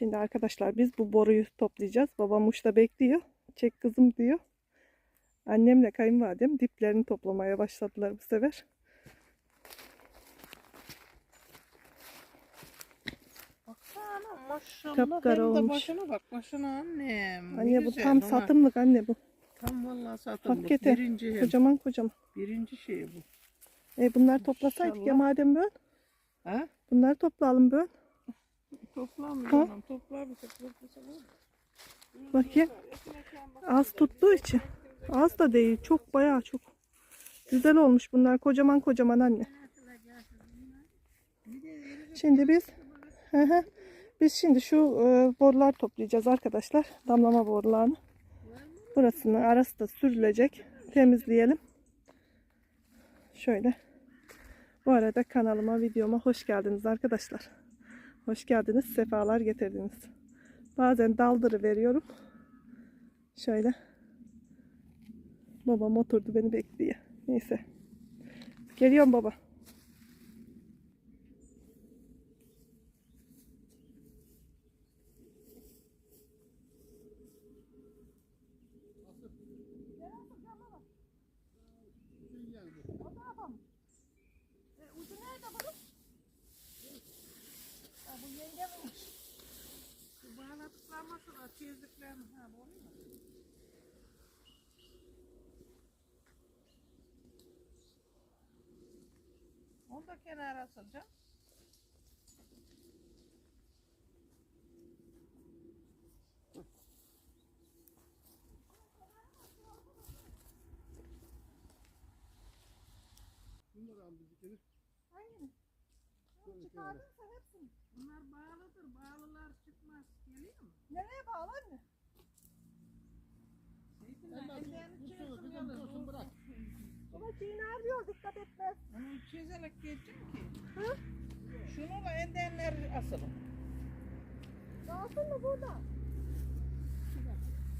Şimdi arkadaşlar biz bu boruyu toplayacağız. Babam uçta bekliyor. Çek kızım diyor. Annemle kayınvalidem diplerini toplamaya başladılar bu sefer. Baksana maşallah. Kapkara de olmuş. başına bak başına annem. Ne Anne bu güzel tam ama. satımlık anne bu. Tam vallahi satımlık. Hakikaten. Birinci hem. Kocaman kocaman. Birinci şey bu. E bunlar toplasaydık ya madem böyle. Ha? Bunları toplayalım böyle. Toplam Ha? canım. Topla bir. Bakayım. Az tuttuğu için. Az da değil. Çok bayağı çok. Güzel olmuş bunlar. Kocaman kocaman anne. Şimdi biz biz şimdi şu e, borular toplayacağız arkadaşlar. Damlama borularını. Burasının arası da sürülecek. Temizleyelim. Şöyle. Bu arada kanalıma, videoma hoş geldiniz arkadaşlar. Hoş geldiniz, sefalar getirdiniz. Bazen daldırı veriyorum. Şöyle. Babam oturdu beni bekliyor. Neyse. Geliyorum baba. Ucu nerede bunun? Ha, bu yengeminmiş. Bu bağladıklarması da çizdiklerim. Ha bu oluyor mu? Onu da kenara asılacağım. Bunları al bizimkini. Hangini? Şöyle Çıkardınsa hepsini. Bunlar bağlıdır. Bağlılar Geliyor mu? Nereye bağlı anne? Elma dur, dursun kızım dursun bırak. Baba çiğner diyor dikkat etmez. Onu çizelek geçeceğim ki. Hı? Şunu da endenler asılın. Kalsın mı burada?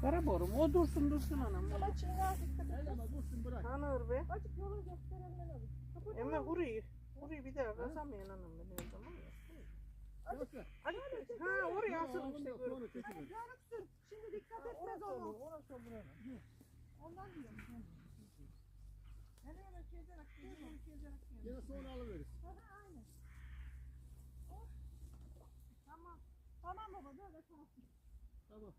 Kara borum. O dursun dursun anam. Baba çiğner dikkat etmez. Elma dursun bırak. Tanır be. Azıcık yolu gösterenler alın. Kapı Ama burayı. Burayı bir daha kasamayın anam ben. Yoksa. Ha oraya Alın işte çekilir. Görüksün. Şimdi dikkat etmez onu. Ondan diyorum. Hele öyle çizerek çizerek çizerek. Yine sonra alıveririz. Hı, aynen. Oh. Tamam. Tamam baba böyle kalsın. Tamam.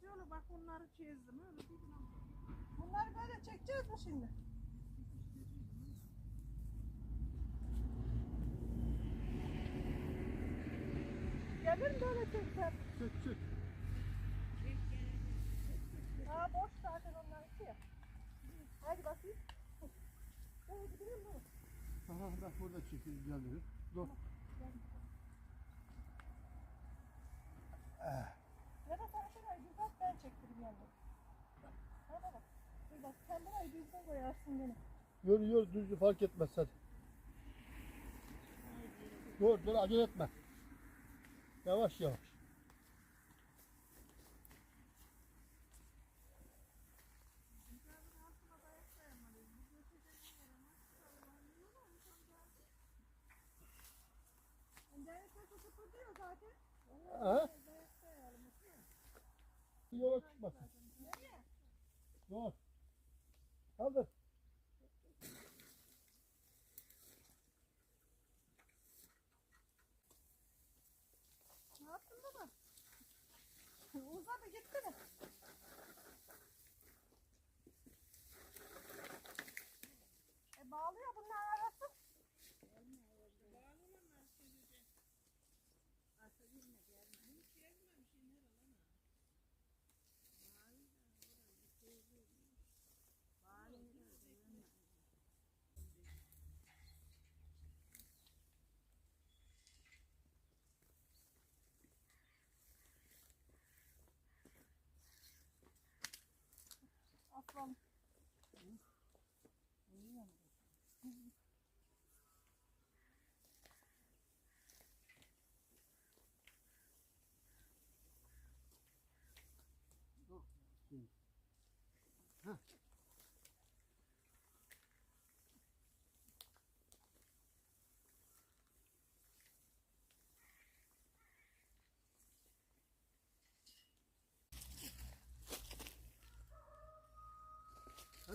Şöyle bak onları çizdim öyle bir Bunları böyle çekeceğiz mi şimdi? Gelir mi böyle çeksem? Çök çök. Aa boş zaten onlar ya. Hadi bakayım. Böyle gidelim mi? Aha bak burada çekil geliriz. Dur. Ya da sen şurayı düzelt ben çektireyim yanına. Ha baba. Dur bak sen burayı düzgün koyarsın gene. Yürü yürü düzgün fark etmez hadi. Dur dur acele etme. Yavaş yavaş. Aha. Yola çıkmasın. Dur. Kaldır. from 嗯，啊。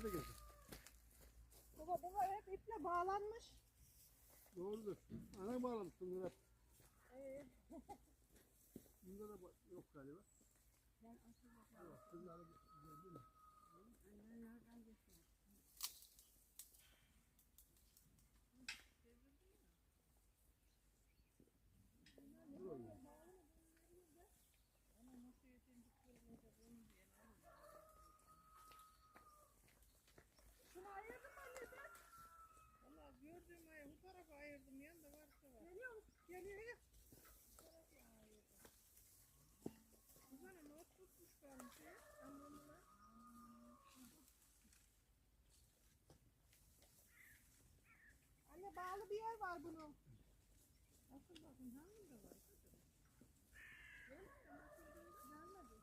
Hadi gel. Baba buna hep iple bağlanmış. Doğrudur. Ana bağlamış bunları hep. Ee, Bunda da yok galiba. Evet, bunları gördün mü? şunu ayırdım anne sen. Valla gördüğüm ayı bu tarafa ayırdım. Yanında varsa var. Anne bağlı bir yer var bunun. Bakın hanginde var? Gelmedi. Gelmedi.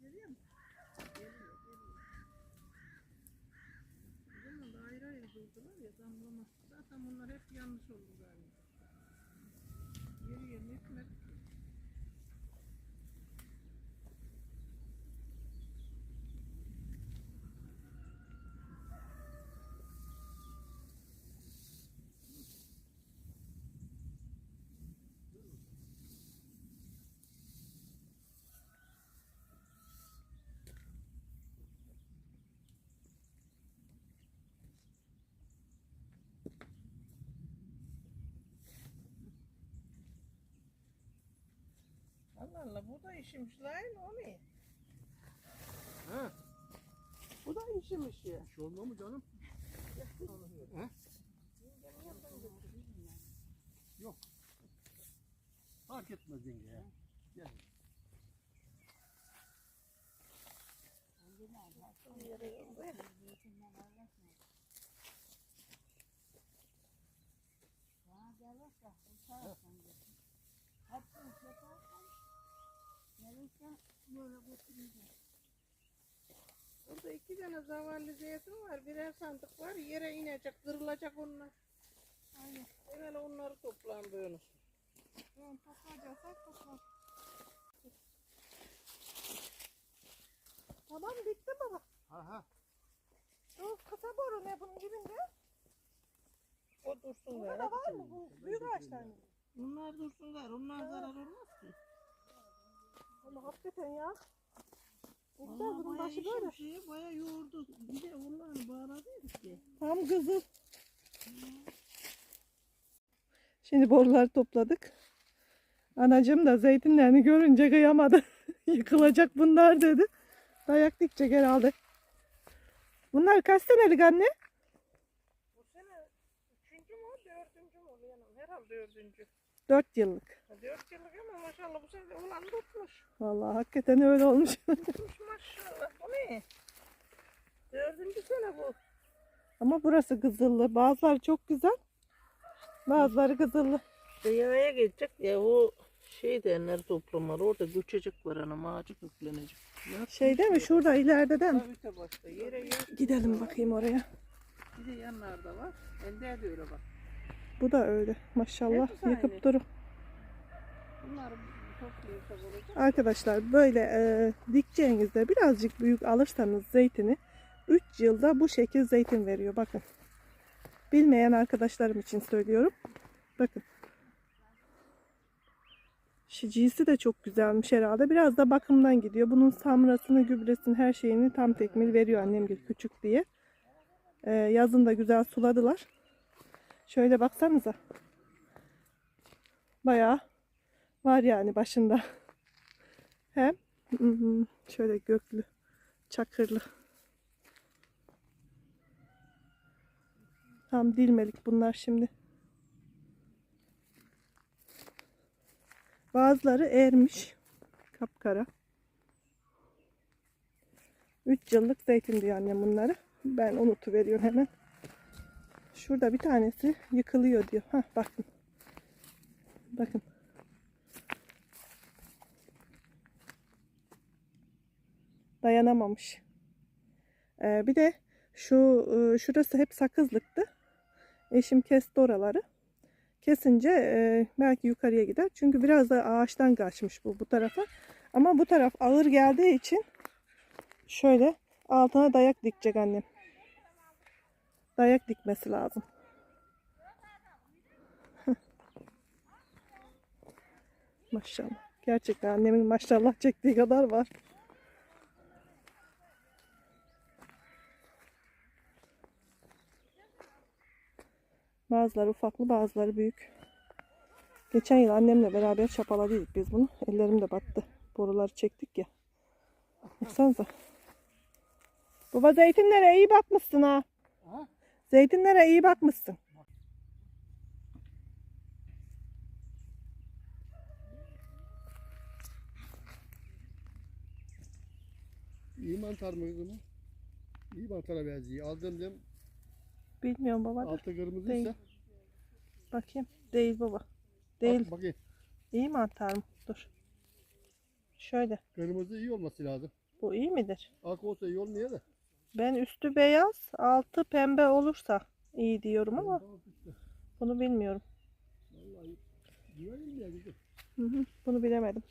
Geliyor mu? Geliyor, geliyor. O zaman da durdular ya damlama. Zaten bunlar hep yanlış oldu galiba. Yeri yerine etmedi. Allah Allah bu da işimiş lan o ne? He? Bu da işimiş ya. Bir şey olmuyor mu canım? He? Yok. Fark etmez yenge ya. Gel. Burada iki tane zavallı zeytin var. Birer sandık var. Yere inecek, kırılacak onlar. Aynen. Evvel onları toplan böyle. Tamam toplayacaksak topla. Tamam bitti baba. Ha ha. Dur kısa boru ne bunun dibinde? O dursun Burada da var mı bu büyük ağaçlar mı? Bunlar dursunlar. Onlar zarar olmaz ki. Ama hakikaten ya. Ne güzel Vallahi bunun bayağı başı böyle. işim bayağı yoğurdu. Bir de onları bağladıydık ki. Tam kızıl. Şimdi boruları topladık. Anacığım da zeytinlerini görünce kıyamadı. Yıkılacak bunlar dedi. Dayak dikecek herhalde. Bunlar kaç senelik anne? Bu sene üçüncü mü dördüncü mü? Herhalde dördüncü. Dört yıllık. Dört yıllık ama maşallah bu sene ulan tutmuş. Vallahi hakikaten öyle olmuş. Tutmuş maşallah. Bu ne? Dördüncü sene bu. Ama burası kızıllı. Bazıları çok güzel. Bazıları kızıllı. Dünyaya geçecek ya o şey derler toplamalar orada göçecek var anam ağacı köklenecek. Şey değil mi? Şurada ileride değil mi? Öte başta yere yok. Gidelim bakayım oraya. Bir de yanlarda var. Elde de öyle bak. Bu da öyle. Maşallah yıkıp durur. Olacak. Arkadaşlar böyle e, dikeceğinizde birazcık büyük alırsanız zeytini 3 yılda bu şekil zeytin veriyor. Bakın. Bilmeyen arkadaşlarım için söylüyorum. Bakın. Şicisi de çok güzelmiş herhalde. Biraz da bakımdan gidiyor. Bunun samrasını, gübresini, her şeyini tam tekmil veriyor annem gibi küçük diye. E, yazın da güzel suladılar. Şöyle baksanıza. Bayağı var yani başında. Hem şöyle göklü, çakırlı. Tam dilmelik bunlar şimdi. Bazıları ermiş. Kapkara. 3 yıllık zeytin diyor annem bunları. Ben unutuveriyorum hemen. Şurada bir tanesi yıkılıyor diyor. Hah bakın. Bakın. dayanamamış. Ee, bir de Şu e, şurası hep sakızlıktı. Eşim kesti oraları. Kesince e, belki yukarıya gider. Çünkü biraz da ağaçtan kaçmış bu bu tarafa. Ama bu taraf ağır geldiği için şöyle altına dayak dikecek annem. Dayak dikmesi lazım. Maşallah. Gerçekten annemin maşallah çektiği kadar var. Bazıları ufaklı bazıları büyük. Geçen yıl annemle beraber çapaladıydık biz bunu. Ellerim de battı. Boruları çektik ya. Baksanıza. Baba zeytinlere iyi bakmışsın ha. Zeytinlere iyi bakmışsın. İyi mantar mı kızım? İyi mantara benziyor. Aldım dem Bilmiyorum baba. da. altı Değil. kırmızıysa. Bakayım. Değil baba. Değil. Bak, bakayım. İyi mantar mı? Dur. Şöyle. Kırmızı iyi olması lazım. Bu iyi midir? Ak olsa iyi olmuyor da. Ben üstü beyaz, altı pembe olursa iyi diyorum ama bunu bilmiyorum. Vallahi güvenim ya kızım. Hı hı, bunu bilemedim.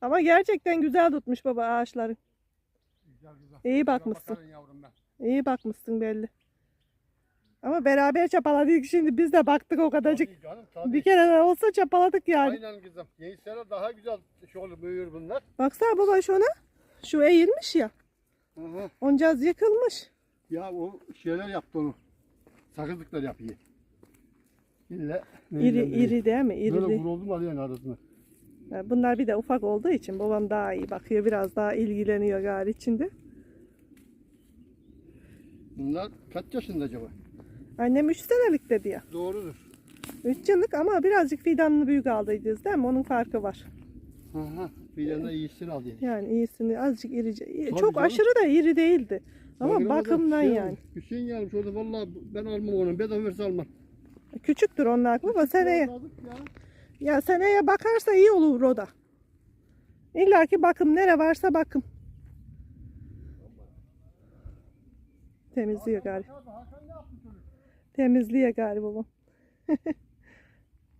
Ama gerçekten güzel tutmuş baba ağaçları. Güzel güzel. İyi bakmışsın. Bakarın yavrum ben. İyi bakmışsın belli. Ama beraber çapaladık şimdi biz de baktık o kadarcık. Tabii canım tabii. Bir kere olsa çapaladık yani. Aynen kızım. Gençlere daha güzel olur büyür bunlar. Baksana baba şuna. Şu eğilmiş ya. Hı hı. Oncaz yıkılmış. Ya o şeyler yaptı onu. Sakızlıklar yapıyor. İlle. İri, iri değil mi? Böyle İrili. vuruldum alıyorsun arasına. Yani Bunlar bir de ufak olduğu için babam daha iyi bakıyor. Biraz daha ilgileniyor gari içinde. Bunlar kaç yaşında acaba? Annem 3 senelik dedi ya. Doğrudur. 3 yıllık ama birazcık fidanını büyük aldıydınız değil mi? Onun farkı var. Hı hı. İyisini al. Yani iyisini azıcık irice. Tabii Çok canım. aşırı da iri değildi. Ama Bakın bakımdan şey yani. Hüseyin gelmiş orada vallahi ben almam onu. Bedava verse almam. Küçüktür onlar baba seneye. Aldık ya. Ya seneye bakarsa iyi olur o da. İlla ki bakım nere varsa bakım. Temizliyor galiba. Hakan? Temizliyor galiba babam.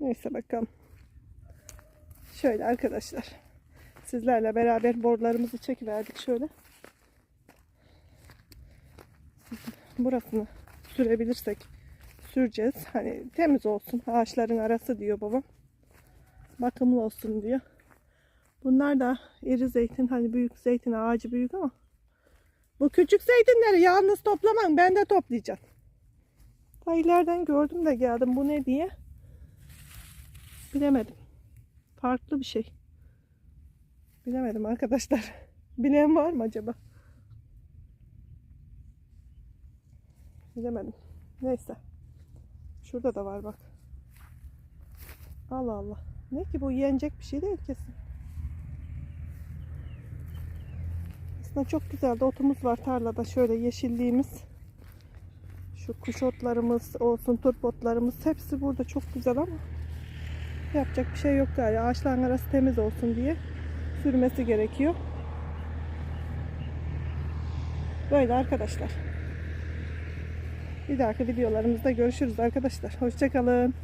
Neyse bakalım. Şöyle arkadaşlar. Sizlerle beraber borlarımızı çekiverdik şöyle. Burasını sürebilirsek süreceğiz. Hani temiz olsun. Ağaçların arası diyor babam. Bakımlı olsun diyor. Bunlar da iri zeytin. Hani büyük zeytin ağacı büyük ama. Bu küçük zeytinleri yalnız toplamam. Ben de toplayacağım. Ta ileriden gördüm de geldim. Bu ne diye. Bilemedim. Farklı bir şey. Bilemedim arkadaşlar. Bilen var mı acaba? Bilemedim. Neyse. Şurada da var bak. Allah Allah. Ne ki bu yenecek bir şey değil kesin. Aslında çok güzel de otumuz var tarlada şöyle yeşilliğimiz. Şu kuş otlarımız olsun, turp otlarımız hepsi burada çok güzel ama yapacak bir şey yok galiba. Ağaçların arası temiz olsun diye sürmesi gerekiyor. Böyle arkadaşlar. Bir dahaki videolarımızda görüşürüz arkadaşlar. Hoşçakalın.